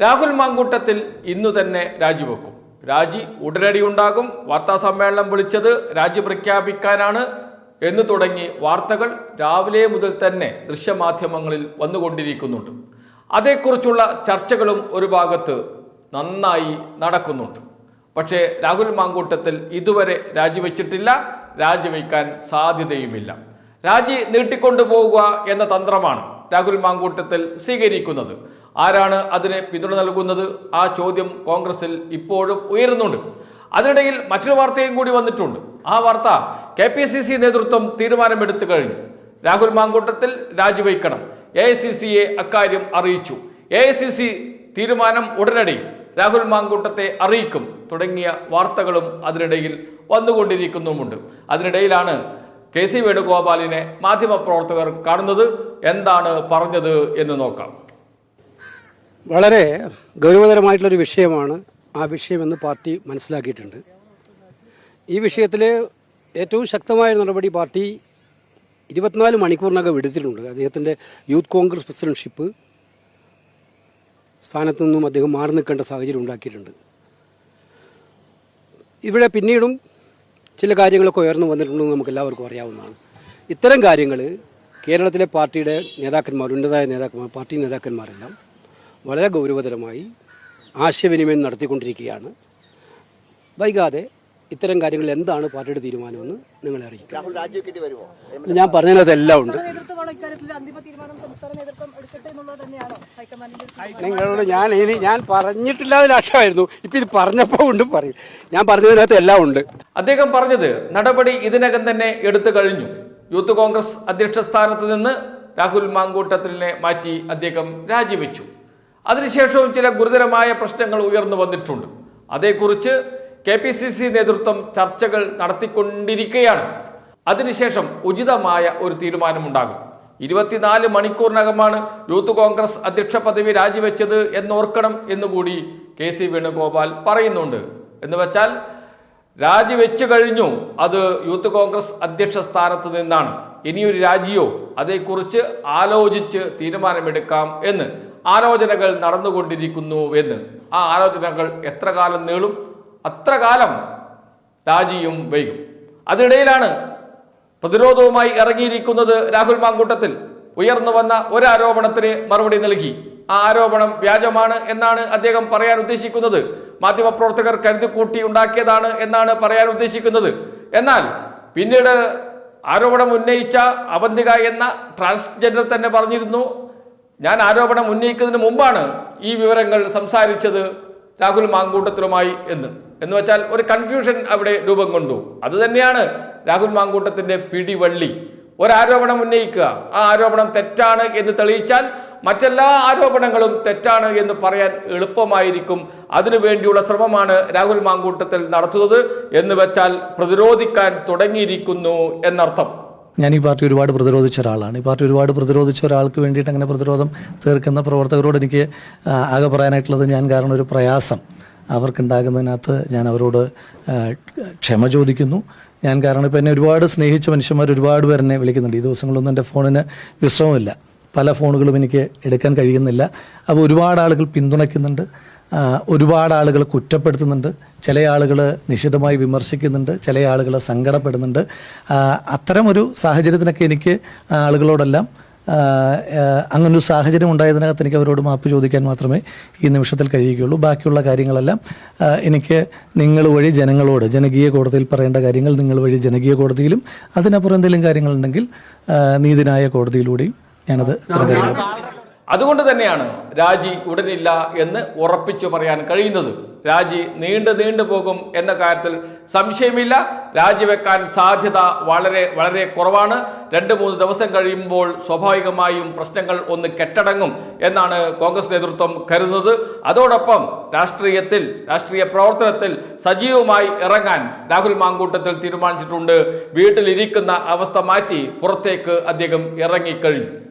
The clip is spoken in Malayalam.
രാഹുൽ മാങ്കൂട്ടത്തിൽ ഇന്നു തന്നെ രാജിവെക്കും രാജി ഉടനടി ഉണ്ടാകും. വാർത്താ സമ്മേളനം വിളിച്ചത് രാജി പ്രഖ്യാപിക്കാനാണ് എന്ന് തുടങ്ങി വാർത്തകൾ രാവിലെ മുതൽ തന്നെ ദൃശ്യമാധ്യമങ്ങളിൽ വന്നുകൊണ്ടിരിക്കുന്നുണ്ട്. അതേക്കുറിച്ചുള്ള ചർച്ചകളും ഒരു ഭാഗത്ത് നന്നായി നടക്കുന്നുണ്ട്. പക്ഷേ രാഹുൽ മാങ്കൂട്ടത്തിൽ ഇതുവരെ രാജിവെച്ചിട്ടില്ല രാജിവെക്കാൻ സാധ്യതയുമില്ല. രാജി നീട്ടിക്കൊണ്ടുപോവുക എന്ന തന്ത്രമാണ് രാഹുൽ മാങ്കൂട്ടത്തിൽ സ്വീകരിക്കുന്നത്. ആരാണ് അതിന് പിന്തുണ നൽകുന്നത്? ആ ചോദ്യം കോൺഗ്രസിൽ ഇപ്പോഴും ഉയരുന്നുണ്ട്. അതിനിടയിൽ മറ്റൊരു വാർത്തയും കൂടി വന്നിട്ടുണ്ട്. ആ വാർത്ത കെ പി സി സി നേതൃത്വം തീരുമാനമെടുത്തു കഴിഞ്ഞു. രാഹുൽ മാങ്കൂട്ടത്തിൽ രാജിവെക്കണം എ ഐ സി സിയെ അക്കാര്യം അറിയിച്ചു. എ ഐ സി സി തീരുമാനം ഉടനടി രാഹുൽ മാങ്കൂട്ടത്തെ അറിയിക്കും തുടങ്ങിയ വാർത്തകളും അതിനിടയിൽ വന്നുകൊണ്ടിരിക്കുന്നുമുണ്ട്. അതിനിടയിലാണ് കെ സി വേണുഗോപാലിനെ മാധ്യമപ്രവർത്തകർ കാണുന്നത് എന്താണ് പറഞ്ഞത് എന്ന് നോക്കാം. വളരെ ഗൗരവതരമായിട്ടുള്ളൊരു വിഷയമാണ് ആ വിഷയമെന്ന് പാർട്ടി മനസ്സിലാക്കിയിട്ടുണ്ട്. ഈ വിഷയത്തിൽ ഏറ്റവും ശക്തമായ നടപടി പാർട്ടി ഇരുപത്തിനാല് മണിക്കൂറിനകം എടുത്തിട്ടുണ്ട്. അദ്ദേഹത്തിന്റെ യൂത്ത് കോൺഗ്രസ് പ്രസിഡൻഷിപ്പ് സ്ഥാനത്തു നിന്നും അദ്ദേഹം മാറി നിൽക്കേണ്ട സാഹചര്യം ഉണ്ടാക്കിയിട്ടുണ്ട്. ഇവിടെ പിന്നീടും ചില കാര്യങ്ങളൊക്കെ ഉയർന്നു വന്നിട്ടുണ്ടെന്ന് നമുക്ക് എല്ലാവർക്കും അറിയാവുന്നതാണ്. ഇത്തരം കാര്യങ്ങൾ കേരളത്തിലെ പാർട്ടിയുടെ നേതാക്കന്മാർ ഉന്നതായ നേതാക്കന്മാർ പാർട്ടി നേതാക്കന്മാരെല്ലാം വളരെ ഗൗരവതരമായി ആശയവിനിമയം നടത്തിക്കൊണ്ടിരിക്കുകയാണ്. വൈകാതെ ഇത്തരം കാര്യങ്ങൾ എന്താണ് പാർട്ടിയുടെ തീരുമാനമെന്ന് നിങ്ങളെ അറിയിക്കാം. രാഹുൽ രാജിവെക്കേണ്ടി വരുമോ? ഞാൻ പറഞ്ഞതെല്ലാം ഉണ്ട്. നേതൃത്വമാണ് ഇക്കാര്യത്തിൽ അന്തിമ തീരുമാനം സംസ്ഥാന നേതൃത്വം എടുക്കട്ടെ എന്നുള്ളത് തന്നെയാണോ ഹൈക്കമാൻഡിന്റെ ഒരു നിങ്ങളോട് ഞാൻ ഇനി ഞാൻ പറഞ്ഞിട്ടില്ലാതെ ലക്ഷ്യമായിരുന്നു ഇപ്പം ഇത് പറഞ്ഞപ്പോൾ ഉണ്ട് പറയും. ഞാൻ പറഞ്ഞതിനകത്ത് എല്ലാം ഉണ്ട്. അദ്ദേഹം പറഞ്ഞത് നടപടി ഇതിനകം തന്നെ എടുത്തു കഴിഞ്ഞു. യൂത്ത് കോൺഗ്രസ് അധ്യക്ഷ സ്ഥാനത്ത് നിന്ന് രാഹുൽ മാങ്കൂട്ടത്തിലിനെ മാറ്റി അദ്ദേഹം രാജിവെച്ചു. അതിനുശേഷവും ചില ഗുരുതരമായ പ്രശ്നങ്ങൾ ഉയർന്നു വന്നിട്ടുണ്ട്. അതേക്കുറിച്ച് കെ പി സി സി നേതൃത്വം ചർച്ചകൾ നടത്തിക്കൊണ്ടിരിക്കുകയാണ്. അതിനുശേഷം ഉചിതമായ ഒരു തീരുമാനമുണ്ടാകും. ഇരുപത്തിനാല് മണിക്കൂറിനകമാണ് യൂത്ത് കോൺഗ്രസ് അധ്യക്ഷ പദവി രാജിവെച്ചത് എന്നോർക്കണം എന്നുകൂടി കെ സി വേണുഗോപാൽ പറയുന്നുണ്ട്. എന്ന് വെച്ചാൽ രാജിവെച്ചു കഴിഞ്ഞു അത് യൂത്ത് കോൺഗ്രസ് അധ്യക്ഷ സ്ഥാനത്ത് നിന്നാണ്. ഇനിയൊരു രാജിയോ അതേക്കുറിച്ച് ആലോചിച്ച് തീരുമാനമെടുക്കാം എന്ന് ആലോചനകൾ നടന്നുകൊണ്ടിരിക്കുന്നു എന്ന്. ആ ആലോചനകൾ എത്ര കാലം നീളും? അത്ര കാലം രാജിയും വൈകും. അതിനിടയിലാണ് പ്രതിരോധവുമായി ഇറങ്ങിയിരിക്കുന്നത് രാഹുൽ മാങ്കൂട്ടത്തിൽ. ഉയർന്നു വന്ന ഒരു ആരോപണത്തിന് മറുപടി നൽകി. ആ ആരോപണം വ്യാജമാണ് എന്നാണ് അദ്ദേഹം പറയാൻ ഉദ്ദേശിക്കുന്നത്. മാധ്യമപ്രവർത്തകർ കരുതിക്കൂട്ടി ഉണ്ടാക്കിയതാണ് എന്നാണ് പറയാൻ ഉദ്ദേശിക്കുന്നത്. എന്നാൽ പിന്നീട് ആരോപണം ഉന്നയിച്ച അവന്തിക എന്ന ട്രാൻസ്ജെൻഡർ തന്നെ പറഞ്ഞിരുന്നു. ഞാൻ ആരോപണം ഉന്നയിക്കുന്നതിന് മുമ്പാണ് ഈ വിവരങ്ങൾ സംസാരിച്ചത് രാഹുൽ മാങ്കൂട്ടത്തിലുമായി എന്ന്. എന്ന് വെച്ചാൽ ഒരു കൺഫ്യൂഷൻ അവിടെ രൂപം കൊണ്ടു. അത് തന്നെയാണ് രാഹുൽ മാങ്കൂട്ടത്തിന്റെ പിടിവള്ളി. ഒരാരോപണം ഉന്നയിക്കുക. ആ ആരോപണം തെറ്റാണ് എന്ന് തെളിയിച്ചാൽ മറ്റെല്ലാ ആരോപണങ്ങളും തെറ്റാണ് എന്ന് പറയാൻ എളുപ്പമായിരിക്കും. അതിനു വേണ്ടിയുള്ള ശ്രമമാണ് രാഹുൽ മാങ്കൂട്ടത്തിൽ നടത്തുന്നത് എന്ന് വെച്ചാൽ പ്രതിരോധിക്കാൻ തുടങ്ങിയിരിക്കുന്നു എന്നർത്ഥം. ഞാൻ ഈ പാർട്ടി ഒരുപാട് പ്രതിരോധിച്ച ഒരാളാണ്. ഈ പാർട്ടി ഒരുപാട് പ്രതിരോധിച്ച ഒരാൾക്ക് വേണ്ടിയിട്ട് അങ്ങനെ പ്രതിരോധം തീർക്കുന്ന പ്രവർത്തകരോട് എനിക്ക് ആകെ പറയാനായിട്ടുള്ളത് ഞാൻ കാരണം ഒരു പ്രയാസം. അവർക്കുണ്ടാകുന്നതിനകത്ത് ഞാൻ അവരോട് ക്ഷമ ചോദിക്കുന്നു. ഞാൻ കാരണം ഇപ്പം എന്നെ ഒരുപാട് സ്നേഹിച്ച മനുഷ്യന്മാർ ഒരുപാട് പേർ എന്നെ വിളിക്കുന്നുണ്ട്. ഈ ദിവസങ്ങളൊന്നും എന്റെ ഫോണിന് വിശ്രമമില്ല. പല ഫോണുകളും എനിക്ക് എടുക്കാൻ കഴിയുന്നില്ല. അപ്പോൾ ഒരുപാട് ആളുകൾ പിന്തുണയ്ക്കുന്നുണ്ട്. ഒരുപാട് ആളുകൾ കുറ്റപ്പെടുത്തുന്നുണ്ട്. ചില ആളുകൾ നിശിതമായി വിമർശിക്കുന്നുണ്ട്. ചില ആളുകൾ സങ്കടപ്പെടുന്നുണ്ട്. അത്തരമൊരു സാഹചര്യത്തിനൊക്കെ എനിക്ക് ആളുകളോടെല്ലാം അങ്ങനൊരു സാഹചര്യം ഉണ്ടായതിനകത്ത് എനിക്ക് അവരോട് മാപ്പ് ചോദിക്കാൻ മാത്രമേ ഈ നിമിഷത്തിൽ കഴിയുകയുള്ളൂ. ബാക്കിയുള്ള കാര്യങ്ങളെല്ലാം എനിക്ക് നിങ്ങൾ വഴി ജനങ്ങളോട് ജനകീയ കോടതിയിൽ പറയേണ്ട കാര്യങ്ങൾ നിങ്ങൾ വഴി ജനകീയ കോടതിയിലും അതിനപ്പുറം എന്തെങ്കിലും കാര്യങ്ങളുണ്ടെങ്കിൽ നീതിനായ കോടതിയിലൂടെയും ഞാനത് അതുകൊണ്ട് തന്നെയാണ് രാജി ഉടനില്ല എന്ന് ഉറപ്പിച്ചു പറയാൻ കഴിയുന്നത്. രാജി നീണ്ടു നീണ്ടു പോകും എന്ന കാര്യത്തിൽ സംശയമില്ല. രാജിവെക്കാൻ സാധ്യത വളരെ വളരെ കുറവാണ്. രണ്ട് മൂന്ന് ദിവസം കഴിയുമ്പോൾ സ്വാഭാവികമായും പ്രശ്നങ്ങൾ ഒന്ന് കെട്ടടങ്ങും എന്നാണ് കോൺഗ്രസ് നേതൃത്വം കരുതുന്നത്. അതോടൊപ്പം രാഷ്ട്രീയത്തിൽ രാഷ്ട്രീയ പ്രവർത്തനത്തിൽ സജീവമായി ഇറങ്ങാൻ രാഹുൽ മാങ്കൂട്ടത്തിൽ തീരുമാനിച്ചിട്ടുണ്ട്. വീട്ടിലിരിക്കുന്ന അവസ്ഥ മാറ്റി പുറത്തേക്ക് അദ്ദേഹം ഇറങ്ങിക്കഴിഞ്ഞു.